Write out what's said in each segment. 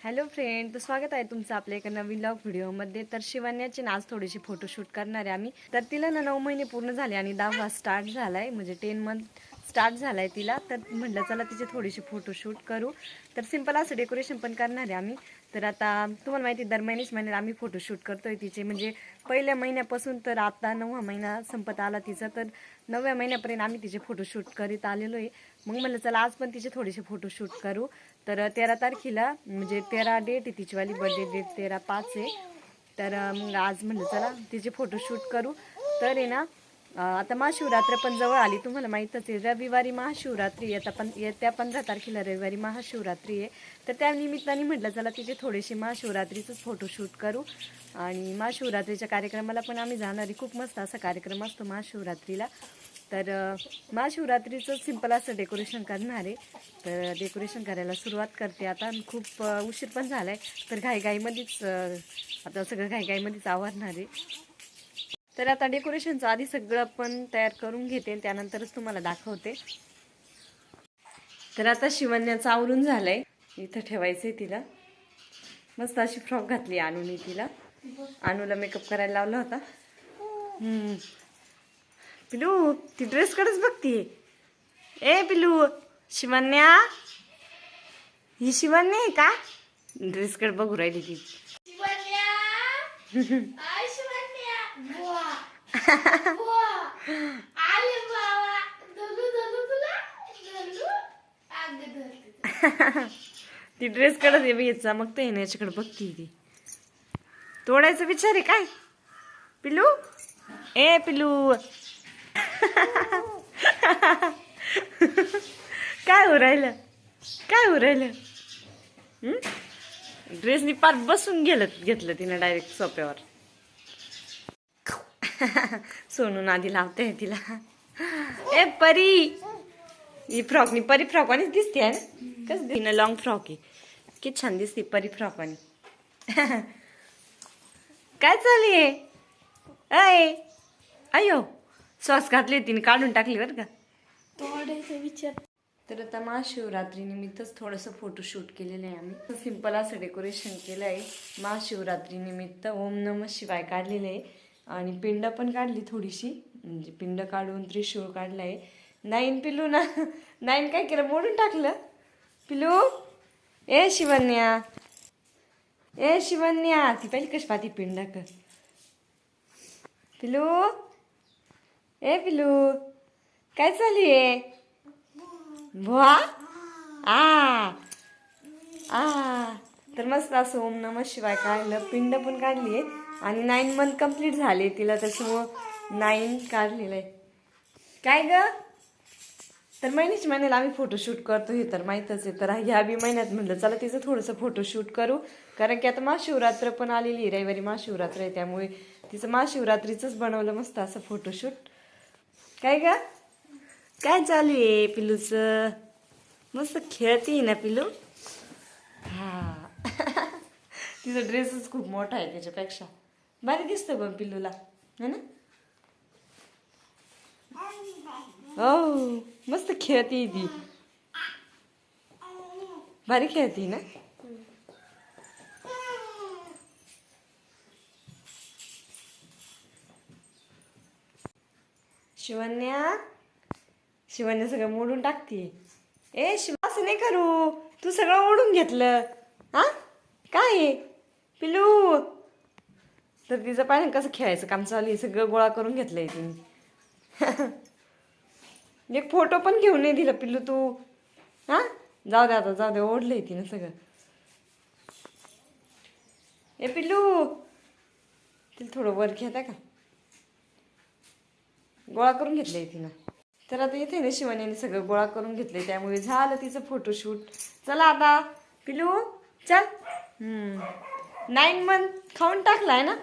Hello friend तर स्वागत आहे तुमचं आपल्या एका नवीन लॉग व्हिडिओमध्ये. तर शिवण्याचे ना आज थोडेसे फोटोशूट करणार आहे आम्ही. तर तिला ना नऊ महिने पूर्ण झाले आणि दहावा स्टार्ट झाला आहे म्हणजे टेन मंथ स्टार्ट झाला आहे तिला. तर म्हटलं चला तिचे थोडेसे फोटोशूट करू. तर सिंपल असं डेकोरेशन पण करणार आहे आम्ही. तर आता तुम्हाला माहिती आहे, दर महिन्याच महिन्यात आम्ही फोटोशूट करतोय तिचे. म्हणजे पहिल्या महिन्यापासून तर आता नववा महिना संपत आला तिचा. तर नवव्या महिन्यापर्यंत आम्ही तिचे फोटोशूट करीत आलेलो आहे. मग म्हणलं चला आज पण तिचे थोडेसे फोटोशूट करू. तर तेरा तारखेला म्हणजे तेरा डेट आहे तिचीवाली बर्थडे डेट तेरा पाच आहे. तर मग आज म्हणलं चला तिचे फोटोशूट करू. तर आहे ना आता महाशिवरात्र पण जवळ आली तुम्हाला माहीतच आहे. रविवारी महाशिवरात्री येता पण येत्या पंधरा तारखेला रविवारी महाशिवरात्री आहे. तर त्या निमित्ताने म्हटलं चला तिचे थोडेसे महाशिवरात्रीचंच फोटोशूट करू. आणि महाशिवरात्रीच्या कार्यक्रमाला पण आम्ही जाणारी खूप मस्त असा कार्यक्रम असतो महाशिवरात्रीला. तर महाशिवरात्रीचं सिंपल असं डेकोरेशन करणार आहे. तर डेकोरेशन करायला सुरुवात करते आता आणि खूप उशीर पण झाला आहे तर घाईघाईमध्येच आता सगळं घाईघाईमध्येच आवरणार आहे. तर आता डेकोरेशनचं आधी सगळं पण तयार करून घेते त्यानंतरच तुम्हाला दाखवते. तर आता शिवण्याचं आवरून झालंय. इथं ठेवायचंय तिला. मस्त अशी फ्रॉक घातली अनुनी तिला. अनुला मेकअप करायला लावला होता. हम्म. पिलू ती ड्रेस कडेच बघतीये ए पिलू शिवन्या ही शिवन्या आहे का? ड्रेस कडे बघू राहिली ती. ती ड्रेस कडे ये बाई चमकते आहे ना याच्याकडे बघती ती. तोडायचं विचार आहे काय? पिलू? ए पिलू. काय हो राहिलं? काय हो राहिलं? ड्रेसनी पार बसून गेलं घेतलं तिनं डायरेक्ट सोप्यावर सोनून आधी लावते तिला. ए परी! ही फ्रॉकनी परी फ्रॉकवानीच दिसते आहे ना? कसं तिनं लॉंग फ्रॉक आहे. किती छान दिसते परी फ्रॉकवानी काय चालू आहे? अय! अयो! सॉस घातली तिने काढून टाकली बरं का? विचार. तर आता महाशिवरात्री निमित्तच थोडंसं फोटोशूट केलेलं आहे आम्ही. सिंपल असं डेकोरेशन केलं आहे महाशिवरात्री निमित्त ओम नम शिवाय काढलेलं आहे. आणि पिंड पण काढली थोडीशी. म्हणजे पिंड काढून त्रिशूळ काढलं आहे नाईन पिलू ना. नाईन काय केलं? मोडून टाकलं. पिलू ए शिवन्या. ए शिवन्या. ती पहिली कशी पाहती पिंड कर पिलू ए पिलू काय चालू आहे? वा आ आ. तर मस्त असं ओम नम शिवाय काढलं पिंड पण काढली आहे. आणि नाईन मंथ कंप्लीट झाले तिला त्याच्यामुळं नाईन काढलेलं आहे. काय ग? तर महिन्याच्या महिन्याला आम्ही फोटोशूट करतो हे तर माहीतच आहे. तर ह्या बी महिन्यात म्हटलं चला तिचं थोडंसं फोटोशूट करू. कारण की आता महाशिवरात्र पण आलेली आहे रविवारी महाशिवरात्र आहे त्यामुळे तिचं महाशिवरात्रीचंच बनवलं मस्त असं फोटोशूट काय ग? काय चालू आहे पिलूचं? मस्त खेळते ना पिलू? हा. तिचा ड्रेसच खूप मोठा आहे त्याच्यापेक्षा. भारी दिसतं पण पिलूला है ना? हो मस्त खेळते ती. भारी खेळते ना? शिवन्या शिवन्या सगळं मोडून टाकते ए शिव असं नाही करू. तू सगळं ओढून घेतलं. हा? काय पिलू तर तिचं पाहिजे कसं खेळायचं? काम चालू आहे. सगळं गोळा करून घेतलंय तिने. एक फोटो पण घेऊन नाही दिला पिल्लू तू. हा? जाऊ दे आता जाऊ दे. ओढलंय तिनं सगळं. ए पिल्लू! तिला थोडं वर घेता का? गोळा करून घेतलंय तिनं. तर आता इथे ना शिवानीने सगळं गोळा करून घेतलंय त्यामुळे झालं तिचं फोटोशूट चला आता पिलू चल. नाईन मंथ खाऊन टाकलाय ना?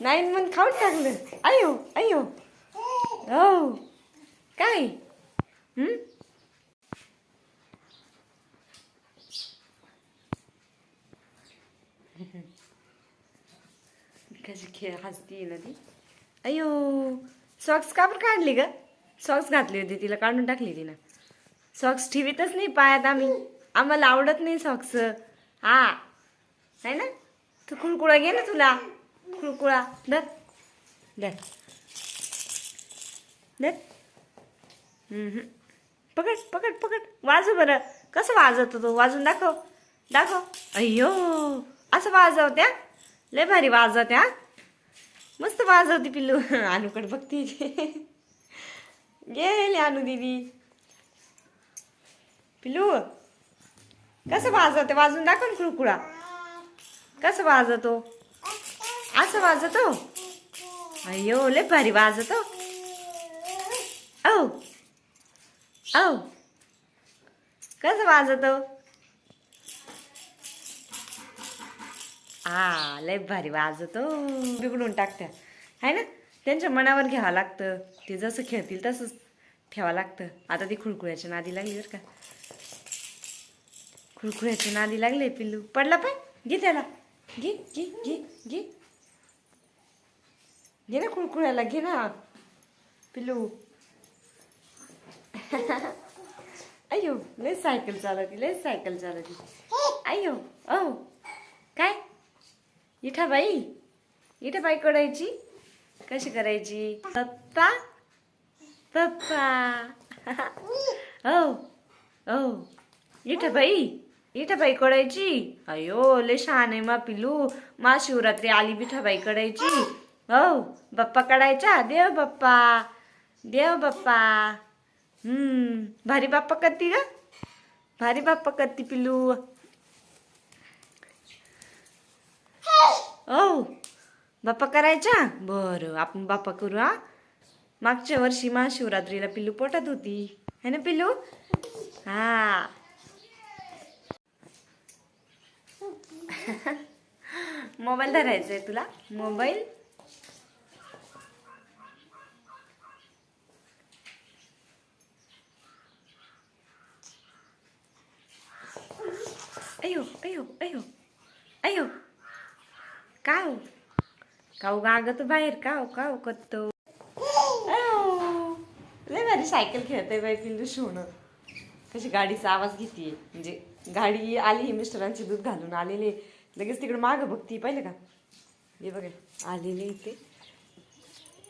नाईन मंथ खाऊन टाकलं. अयो अयो हो. काय? कशी खेळ हसती ना ती. अयो सॉक्स का बरं काढली ग? सॉक्स घातली होती तिला काढून टाकली तिनं. सॉक्स ठेवीतच नाही पायात आम्ही. आम्हाला आवडत नाही सॉक्स हा. आहे ना? तू खुळकुळा घे ना तुला. खुळकुळा धर. धर. धर. पकड पकड पकड. वाजव बरं. कसं वाजवतो तो? वाजून दाखव. दाखव. अय्यो. असं वाजवत्या? लय भारी वाजवत्या मस्त वाजवते पिल्लू. अनुकडे बघते. गेले अनु दिदी. पिल्लू कसं वाजवते? वाजून दाखव कुळकुळा. कसं वाजवतो? असं वाजवतो? अयो लय भारी वाजवतो. औ. औ. कसं वाजवतो? हा लय भारी वाजतो. बिघडून टाकत्या आहे ना? त्यांच्या मनावर घ्यावं लागतं. ते जसं खेळतील तसंच ठेवावं लागतं. आता ती खुळखुळ्याच्या नादी लागली बरं का. खुळखुळ्याच्या नादी लागले पिल्लू. पडला पाय. घे त्याला. घे घे घे घे. घे ना खुळखुळ्याला. घे ना. पिल्लू. अयो लय सायकल चालवती लय सायकल चालवती. अयो ओ काय? इठा बाई. इठा बाई करायची कशी करायची? पप्पा. पप्पा. ओ ओ इठा बाई. इठा बाई कडायची. अयो लय छान आहे मा पिलू मा शिवरात्री आली बिठाबाई कडायची. हो. बाप्पा कडायचा देव बाप्पा देव बाप्पा हम्म. भारी बाप्पा करती ग भारी बाप्पा करती पिल्लू ओ बाप्पा करायच्या? बरं आपण बाप्पा करू हा? मागच्या वर्षी महाशिवरात्रीला पिल्लू पोटात होती. है ना पिल्लू? हा. मोबाईल धरायचा आहे तुला? मोबाईल? अयो अयो अयो अयो. काव हो? काऊ गागत बाहेर काव काव करतो लय भारी सायकल खेळते बाई पिल्लू सोनं. कशी गाडीचा आवाज घेते म्हणजे गाडी आली मिस्टरांचे दूध घालून आलेले. लगेच तिकडे मागं बघती पाहिलं का? हे बघा आलेले इथे.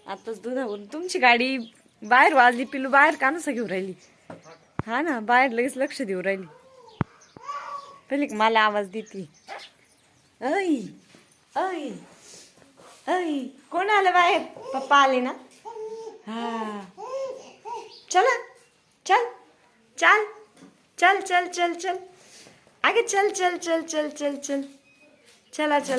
आताच दुधावरून तुमची गाडी बाहेर वाजली पिल्लू बाहेर का नसं घेऊन राहिली. हा ना बाहेर लगेच लक्ष देऊ राहिली. पहिले मला आवाज देते ऐ ऐ. ऐ कोण आलं बाहेर? पप्पा आले ना? हा। चला चल चल चल चल चल चल। आगे चल चल चल चल चल चल। चला चल।